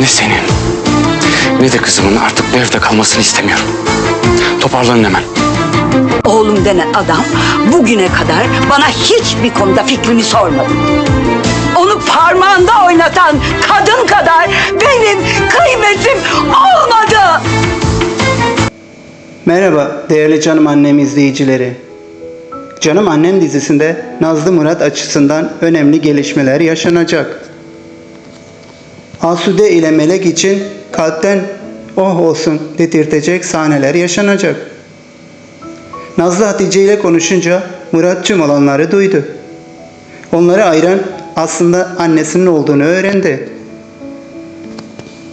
Ne senin ne de kızımın artık bu evde kalmasını istemiyorum. Toparlanın hemen. Oğlum denen adam bugüne kadar bana hiçbir konuda fikrimi sormadı. Onu parmağında oynatan kadın kadar benim kıymetim olmadı. Merhaba değerli Canım Annem izleyicileri. Canım Annem dizisinde Nazlı Murat açısından önemli gelişmeler yaşanacak. Asude ile Melek için kalpten oh olsun dedirtecek sahneler yaşanacak. Nazlı Hatice ile konuşunca Murat tüm olanları duydu. Onları ayıran aslında annesinin olduğunu öğrendi.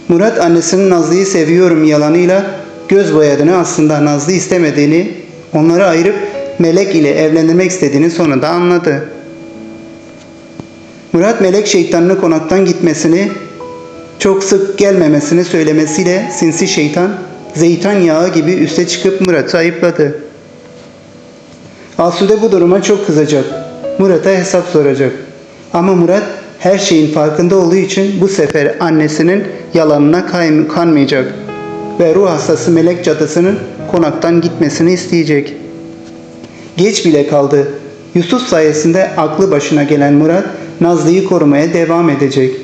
Murat annesinin Nazlı'yı seviyorum yalanıyla göz boyadığını aslında Nazlı istemediğini, onları ayırıp Melek ile evlendirmek istediğini sonunda anladı. Murat Melek şeytanını konaktan gitmesini, çok sık gelmemesini söylemesiyle sinsi şeytan zeytan yağı gibi üste çıkıp Murat'ı ayıpladı. Asude bu duruma çok kızacak. Murat'a hesap soracak. Ama Murat her şeyin farkında olduğu için bu sefer annesinin yalanına kanmayacak. Ve ruh hastası melek cadısının konaktan gitmesini isteyecek. Geç bile kaldı. Yusuf sayesinde aklı başına gelen Murat Nazlı'yı korumaya devam edecek.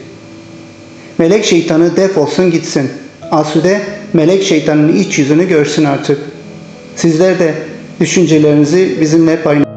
Melek şeytanı defolsun gitsin. Asude melek şeytanın iç yüzünü görsün artık. Sizler de düşüncelerinizi bizimle paylaşın.